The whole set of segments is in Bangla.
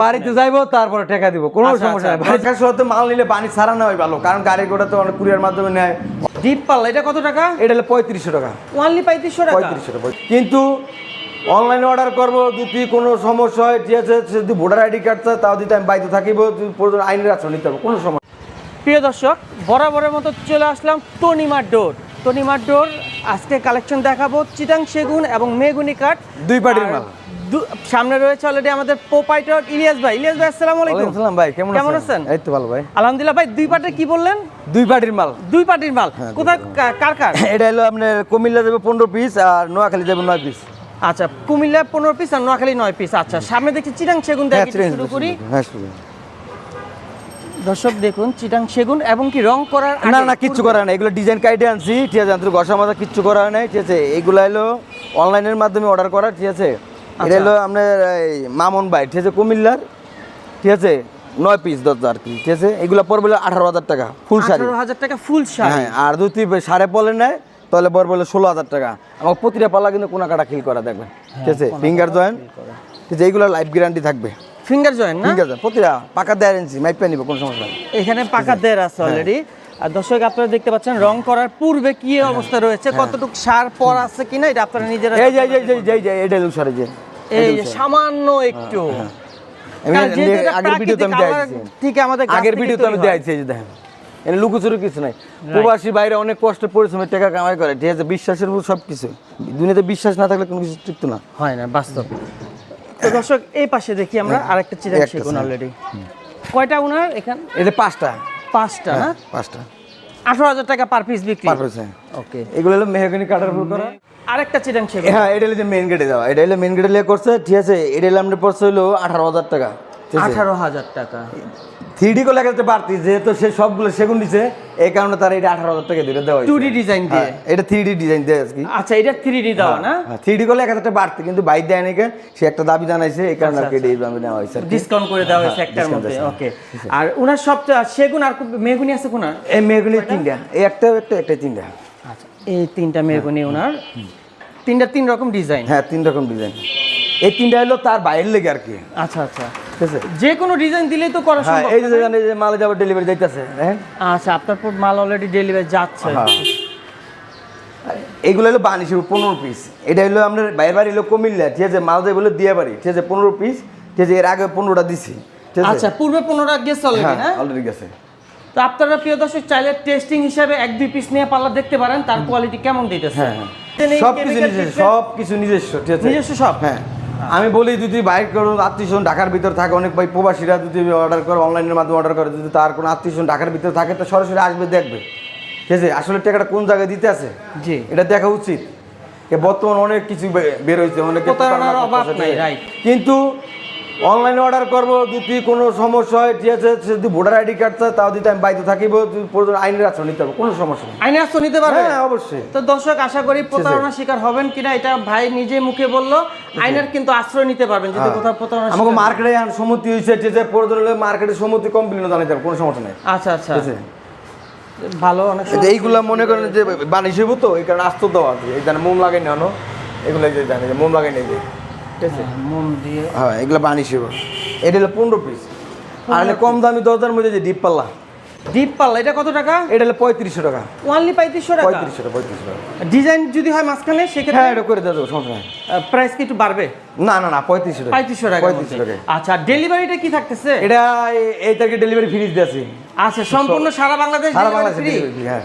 বাড়িতে যাইবো তারপরে টাকা দিব। কোনো আচ্ছা, সমস্যা আচ্ছা। নেই। বাড়ির সাথে মাল নিলে পানি ছাড়া নেওয়াই ভালো কারণ গাড়ি ঘোড়া তো অনেক কুরিয়ার মাধ্যমে নেয়। ডিপ পাল্লা এটা কত টাকা? এটা হলো পঁয়ত্রিশশো টাকা। ওয়ানলি পঁয়ত্রিশশো টাকা? পঁয়ত্রিশশো টাকা কিন্তু অনলাইনে অর্ডার করব যদি কোনো সমস্যা হয় ঠিক আছে যদি ভোটার আইডি কার্ড চায় তাও দিতে আমি বাড়িতে থাকিব প্রয়োজন আইনের আশ্রয় নিতে হবে কোনো সমস্যা প্রিয় দর্শক বরাবরের মতো চলে আসলাম তনিমার ডোর তনিমার ডোর আজকে কালেকশন দেখাবো চিটাং সেগুন এবং মেগুনি কাঠ। দুই পার্টির মাল। সামনে রয়েছে অলরেডি আমাদের প্রোপাইটার ইলিয়াস ভাই। ইলিয়াস ভাই আসসালামু আলাইকুম। ওয়ালাইকুম সালাম ভাই কেমন কেমন আছেন? এই তো ভালো ভাই। আলহামদুলিল্লাহ ভাই দুই পার্টের কি বললেন? দুই পার্টির মাল। দুই পার্টির মাল। হ্যাঁ, কোথায় কার কার? এটা হলো আপনার কুমিল্লা যাবে পনেরো পিস আর নোয়াখালী যাবে নয় পিস আচ্ছা কুমিল্লা পনেরো পিস আর নোয়াখালী নয় পিস আচ্ছা সামনে দেখছি চিটাং সেগুন হ্যাঁ দেখি শুরু করি। হ্যাঁ শুরু। দর্শক দেখুন চিটাং সেগুন এবং কি রং করার না না কিচ্ছু করার নাই। এগুলো ডিজাইন কাইটে আনছি ঠিক আছে ঘষা মাজা কিচ্ছু করার নাই ঠিক আছে। এগুলো হলো অনলাইনের মাধ্যমে অর্ডার করা ঠিক আছে। এটা হলো আপনার এই মামুন ভাই ঠিক আছে কুমিল্লার ঠিক আছে নয় পিস দরজা আর কি ঠিক আছে এগুলো পড়বে আঠারো হাজার টাকা ফুল শাড়ি। হাজার টাকা ফুল শাড়ি। হ্যাঁ আর যদি সাড়ে পলে নেয় তাহলে পড়বে ষোলো হাজার টাকা। আমার প্রতিটা পাল্লা কিন্তু কোনা কাটা খিল করা দেখবেন ঠিক আছে ফিঙ্গার জয়েন্ট ঠিক আছে এইগুলো লাইফ গ্যারান্টি থাকবে। ফিঙ্গার জয়েন না? ঠিক আছে প্রতিটা পাকা দেড় ইঞ্চি মাইপে নিবে কোনো সমস্যা নেই। এখানে পাকা দেড় আছে অলরেডি আর দর্শক আপনারা দেখতে পাচ্ছেন রং করার পূর্বে কি অবস্থা রয়েছে কতটুকু সার পর আছে কিনা এটা আপনারা নিজেরা এই যে এই যে এই যে এটা লুসারে যে এই সামান্য একটু। এটা আগের ভিডিওতে আমি দেখাইছি। ঠিক আমাদের আগের ভিডিওতে আমি দেখাইছি যে দেখেন। এখানে লুকোচুরি কিছু নাই। প্রবাসী বাইরে অনেক কষ্ট পরিশ্রমের টাকা কামাই করে ঠিক আছে? বিশ্বাসের উপর সব কিছু দুনিয়াতে বিশ্বাস না থাকলে কোনো কিছু টিকতো না। হয় না বাস্তব। তো দর্শক এই পাশে দেখি আমরা আরেকটা চিরাং আছে। অলরেডি কয়টা উনার এখান? এটা পাঁচটা। পাঁচটা না পাঁচটা। আঠারো হাজার টাকা পার পিস বিক্রি। পার হয়েছে ওকে এগুলো হলো মেহগনি কাটার উপর করা। আরেকটা সেগুন হ্যাঁ এটা হলো যে মেন গেটে দেওয়া এটা হলো মেন গেটে লেগে করছে ঠিক আছে? এটা হলো পড়ছে হলো আঠারো হাজার টাকা আঠারো হাজার টাকা। থ্রি ডি করে একটা বাড়তি যেহেতু সে সবগুলো সেগুন দিছে এই কারণে তার এটা আঠারো হাজার টাকা দিয়ে দেওয়া টু ডি ডিজাইন দিয়ে? হ্যাঁ, এটা থ্রি ডি ডিজাইন দেয় আজকে। আচ্ছা এটা থ্রি ডি দেওয়া না? থ্রি ডি করলে এক হাজার বাড়তি কিন্তু বাইক দেয় নাকি সে একটা দাবি জানাইছে এই কারণে আর এটা এইভাবে নেওয়া হয়েছে ডিসকাউন্ট করে দেওয়া হয়েছে একটার মধ্যে ওকে আর উনার সবচেয়ে সেগুন আর মেহগুনি আছে কোনার? এই মেহগুনি তিনটা এই একটা একটা একটা তিনটা। আচ্ছা এই তিনটা মেহগুনি ওনার তিনটা তিন রকম ডিজাইন হ্যাঁ তিন রকম ডিজাইন এই তিনটা হলো তার বাইরের লেগে আর কি। আচ্ছা আচ্ছা। যে কোনো ডিজাইন দিলেই তো করা হ্যাঁ সম্ভব এই যে যেখানে যে মালে যাবে ডেলিভারি যাইতেছে হ্যাঁ? আচ্ছা আপনার পর মাল অলরেডি ডেলিভারি যাচ্ছে। হ্যাঁ। এইগুলো হলো বানিশ পনেরো পিস এটা হলো আপনার বাইরের বাড়ি হলো কুমিল্লা ঠিক আছে? মাল যাই বলে দিয়ে বাড়ি ঠিক আছে? পনেরো পিস ঠিক আছে? এর আগে পনেরোটা দিছি আচ্ছা পূর্বে পনেরো গেছে অলরেডি হ্যাঁ না অলরেডি গেছে। তো আপনারা প্রিয় দর্শক চাইলে টেস্টিং হিসাবে এক দুই পিস নিয়ে পাল্লা দেখতে পারেন তার কোয়ালিটি কেমন দিতেছে? হ্যাঁ হ্যাঁ। এই সব কিছু নিজস্ব সব কিছু নিজস্ব ঠিক আছে? নিজস্ব সব। হ্যাঁ। আমি বলি যদি বাইক করো আত্মীয়স্বজন ঢাকার ভিতরে থাকে অনেক ভাই প্রবাসীরা যদি অর্ডার করে অনলাইনের মাধ্যমে অর্ডার করে যদি তার কোনো আত্মীয় ঢাকার ভিতরে থাকে তো সরাসরি আসবে দেখবে। ঠিক আছে? আসলে টাকাটা কোন জায়গায় দিতে আছে? জি। এটা দেখা উচিত। বর্তমানে অনেক কিছু বেরোয়ছে বের হয়েছে অনেক. কিন্তু অনলাইনে অর্ডার করব যদি কোনো সমস্যা হয় ঠিক আছে যদি ভোটার আইডি কার্ড চায় তাও দিতে আমি বাড়িতে থাকিব যদি আইনের আশ্রয় নিতে হবে কোনো সমস্যা নেই। আইনে আসতে নিতে পারবে? হ্যাঁ অবশ্যই। তো দর্শক আশা করি প্রতারণার শিকার হবেন কিনা এটা ভাই নিজে মুখে বলল আইনের কিন্তু আশ্রয় নিতে পারবেন যদি কোথাও প্রতারণা আমাকে মার্কেটে সম্মতি হয়েছে ঠিক আছে প্রয়োজন হলে মার্কেটে সম্মতি কমপ্লেনও জানাইতে হবে কোনো সমস্যা নেই। আচ্ছা আচ্ছা। ভালো অনেক এই এইগুলা মনে করেন যে হইব তো এই কারণে আস্ত দেওয়া আছে এই মোম লাগাই নেওয়ানো এগুলো যে জানে মোম লাগাই নেই যে। ঠিক আছে মন দিয়ে হ্যাঁ এগুলো বানিশ এটা হলো পনেরো পিস আর কম দামি দরজার মধ্যে যে ডিপ পাল্লা ডিপ পাল্লা এটা কত টাকা? এটা হলো পঁয়ত্রিশশো টাকা। ওয়ানলি পঁয়ত্রিশশো টাকা? পঁয়ত্রিশশো টাকা পঁয়ত্রিশশো টাকা। ডিজাইন যদি হয় মাঝখানে হ্যাঁ সেক্ষেত্রে এটা করে দেবো সমস্যা নাই। প্রাইস কি একটু বাড়বে? না না না পঁয়ত্রিশশো টাকা। পঁয়ত্রিশশো টাকা পঁয়ত্রিশশো টাকা আচ্ছা ডেলিভারিটা কি থাকতেছে? এটা এই তারিখে ডেলিভারি ফ্রিজ দিয়েছি আচ্ছা সম্পূর্ণ সারা বাংলাদেশ সারা বাংলাদেশে হ্যাঁ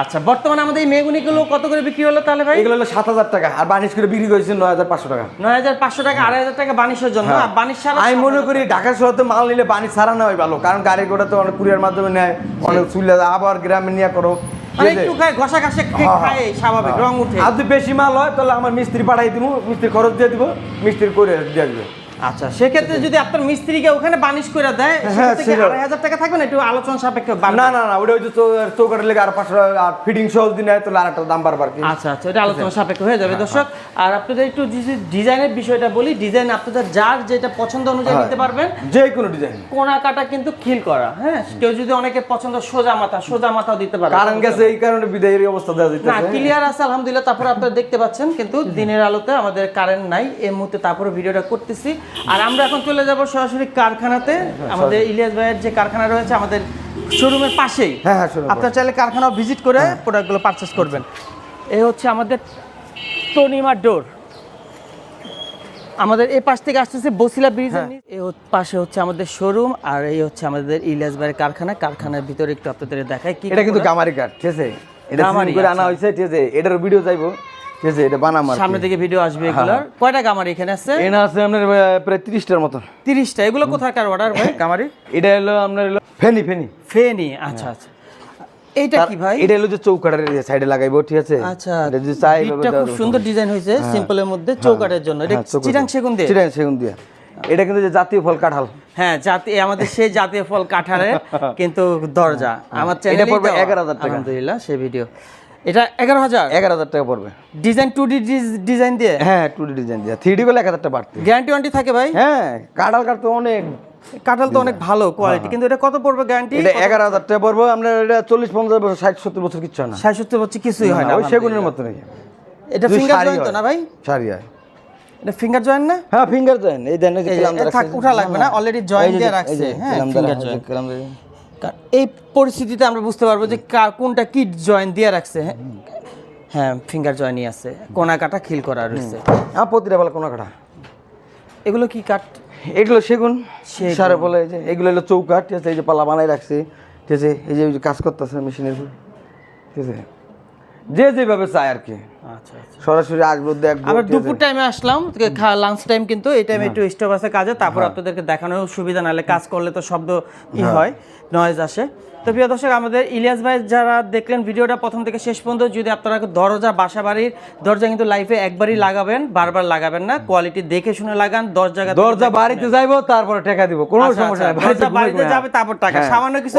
আচ্ছা বর্তমানে আমাদের এই মেগুনিগুলো কত করে বিক্রি হলো তাহলে ভাই? এগুলো হলো সাত হাজার টাকা আর বানিশ করে বিক্রি করেছি নয় হাজার পাঁচশো টাকা। নয় হাজার পাঁচশো টাকা আড়াই হাজার টাকা বানিশের জন্য হ্যাঁ। বানিশ ছাড়া আমি মনে করি ঢাকা শহরে মাল নিলে পানি ছাড়া নেওয়াই ভালো কারণ গাড়ি ঘোড়া তো অনেক কুরিয়ার মাধ্যমে নেয় অনেক চুলে আবার গ্রামে নিয়ে করো। মানে হ্যাঁ, স্বাভাবিক রং উঠে। আর যদি বেশি মাল হয় তাহলে আমার মিস্ত্রি পাঠাই দিব মিস্ত্রি খরচ দিয়ে দিব মিস্ত্রি করে দিয়ে দিবে আচ্ছা সেক্ষেত্রে যদি আপনার মিস্ত্রিকে ওখানে বানিশ করে দেয় হ্যাঁ, আড়াই হাজার টাকা থাকবে না? একটু আলোচনা সাপেক্ষে না না না ওটা ওই যে চৌকাটের লেগে আর পাঁচশো আর ফিটিং সহ যদি নেয় তাহলে আর একটা দাম বাড়বার আচ্ছা আচ্ছা এটা আলোচনা সাপেক্ষে হয়ে যাবে। দর্শক আর আপনাদের একটু ডিজাইনের বিষয়টা বলি ডিজাইন আপনাদের যার যেটা পছন্দ অনুযায়ী হ্যাঁ। নিতে পারবেন। যে কোনো ডিজাইন। কোনা কাটা কিন্তু খিল করা হ্যাঁ? কেউ যদি অনেকের পছন্দ সোজা মাথা সোজা মাথাও দিতে পারে। কারণ গেছে এই কারণে বিদায়ের অবস্থা দেওয়া না ক্লিয়ার আছে আলহামদুলিল্লাহ তারপরে আপনারা দেখতে পাচ্ছেন কিন্তু দিনের আলোতে আমাদের কারেন্ট নাই। এই মুহূর্তে তারপরে ভিডিওটা করতেছি। আর আমরা এখন চলে যাব সরাসরি কারখানাতে। আমাদের ইলিয়াস ভাইয়ের যে কারখানা রয়েছে আমাদের শোরুমের পাশেই। হ্যাঁ হ্যাঁ আপনারা চাইলে কারখানাও ভিজিট করে প্রোডাক্টগুলো পারচেস করবেন। এই হচ্ছে আমাদের তনিমা ডোর। আমাদের এই পাশ থেকে আসতেছে বসিলা ব্রিজ এই পাশে হচ্ছে আমাদের শোরুম আর এই হচ্ছে আমাদের ইলিয়াস ভাইয়ের কারখানা। কারখানার ভিতরে একটু আপনাদের দেখায় কি এটা কিন্তু গামারি কাঠ ঠিক আছে? এটা গামারি, করে আনা আচ্ছা। হয়েছে ঠিক আছে? এটার ভিডিও চাইব। ঠিক আছে এটা বানাম সামনে থেকে ভিডিও আসবে এগুলোর। কয়টা গামারি এখানে আছে? এনা আছে আপনার প্রায় তিরিশটার মতন। তিরিশটা। এগুলো কোথাকার অর্ডার ভাই গামারি? এটা হলো আপনার হলো ফেনি ফেনি। ফেনি আচ্ছা আচ্ছা। কি ভাই? এটা হলো যে চৌকাটার সাইডে লাগাইবো ঠিক আছে? আচ্ছা এটা চাই খুব সুন্দর ডিজাইন হয়েছে সিম্পলের মধ্যে চৌকাটের জন্য। এটা চিরাং সেগুন দিয়ে? চিরাং সেগুন দিয়ে। এটা কিন্তু যে জাতীয় ফল কাঁঠাল। হ্যাঁ জাতি আমাদের সেই জাতীয় ফল কাঠারের কিন্তু দরজা। আমার চ্যানেলে পড়বে 11,000 টাকা। আলহামদুলিল্লাহ সেই ভিডিও এটা এগারো হাজার? এগারো হাজার টাকা পড়বে। ডিজাইন টু ডি ডিজাইন দিয়ে? হ্যাঁ টু ডি ডিজাইন দিয়ে। থ্রি ডি করলে এক হাজার টাকা বাড়তে। গ্যারান্টি ওয়ারেন্টি থাকে ভাই? হ্যাঁ কাঁঠাল কাটতে অনেক কাঁঠাল তো অনেক ভালো কোয়ালিটি কিন্তু এটা কত পড়বে গ্যারান্টি এটা এগারো হাজার টাকা পড়বে আমরা এটা চল্লিশ পঞ্চাশ বছর ষাট সত্তর বছর কিচ্ছু হয় না। ষাট সত্তর বছর কিছুই হয় না ওই সেগুনের মতো নেই। এটা ফিঙ্গার জয়েন্ট তো না ভাই? সারি হয়। এটা ফিঙ্গার জয়েন্ট না? হ্যাঁ ফিঙ্গার দেন এই দেন উঠা লাগবে না, already joint দিয়ে রাখছে, হ্যাঁ, finger joint। কা- এই পরিস্থিতিতে আমরা বুঝতে পারব যে কোনটা কি জয়েন দিয়ে রাখছে। হ্যাঁ? হ্যাঁ ফিঙ্গার জয়েনই আছে। কোনা কাটা খিল করা রয়েছে। হ্যাঁ প্রতিটা বেলা কোনা কাটা এগুলো কি কাঠ? এগুলো সেগুন। সারে বলে যে এগুলো হলো চৌকা ঠিক আছে এই যে পালা বানাই রাখছে। ঠিক আছে এই যে কাজ করতেছে মেশিনের ঠিক আছে। যে যেভাবে চায় আর কি। সরাসরি আসব দেখব আবার দুপুর টাইমে আসলাম লাঞ্চ টাইম কিন্তু এই টাইমে একটু স্টপ আছে কাজে তারপর আপনাদেরকে দেখানোর সুবিধা নাহলে কাজ করলে তো শব্দ ই হয়। নয়েজ আসে। তো প্রিয় দর্শক আমাদের ইলিয়াস ভাই যারা দেখলেন ভিডিওটা প্রথম থেকে শেষ পর্যন্ত যদি আপনারা দরজা বাসা বাড়ির দরজা কিন্তু লাইফে একবারই লাগাবেন বারবার লাগাবেন না কোয়ালিটি দেখে শুনে লাগান দশ জায়গা দরজা বাড়িতে যাইবো তারপরে টাকা দিব কোনো আচ্ছা, সমস্যা আচ্ছা, নাই দরজা বাড়িতে যাবে, তারপর টাকা। হ্যাঁ। সামান্য কিছু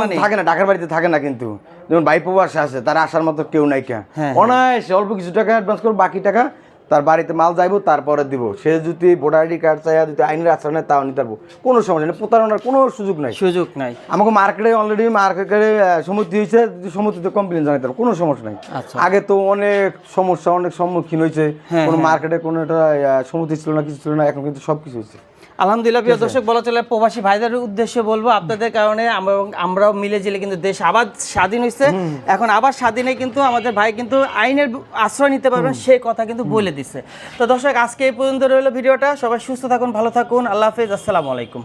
money। থাকে না ঢাকার বাড়িতে থাকে না কিন্তু যেমন ভাই প্রবাসে আছে তার আসার মতো কেউ নাই কে। হ্যাঁ, অনায়াসে অল্প কিছু টাকা অ্যাডভান্স করব বাকি টাকা তার বাড়িতে মাল যাইবো তারপরে দিব। সে যদি ভোটার আইডি কার্ড চাই যদি আইনের আশ্রয় নেয় তাও নিতে পারব। কোনো সমস্যা নেই প্রতারণার কোনো সুযোগ নাই। সুযোগ নাই। আমাকে মার্কেটে অলরেডি মার্কেটে সমিতি হয়েছে সমিতিতে কমপ্লেন জানাতে পারব কোনো সমস্যা নাই। আচ্ছা। আগে তো অনেক সমস্যা অনেক সম্মুখীন হয়েছে। হ্যাঁ, কোনো মার্কেটে কোনো একটা সমিতি ছিল না কিছু ছিল না এখন কিন্তু সব কিছু হয়েছে। আলহামদুলিল্লাহ প্রিয় দর্শক বলা চলে প্রবাসী ভাইদের উদ্দেশ্যে বলব আপনাদের কারণে আমরাও মিলে জেলে কিন্তু দেশ আবার স্বাধীন হয়েছে এখন আবার স্বাধীনে কিন্তু আমাদের ভাই কিন্তু আইনের আশ্রয় নিতে পারবেন সেই কথা কিন্তু বলে দিচ্ছে তো দর্শক আজকে এই পর্যন্ত রইল ভিডিওটা। সবাই সুস্থ থাকুন ভালো থাকুন। আল্লাহ হাফেজ। আসসালামু আলাইকুম।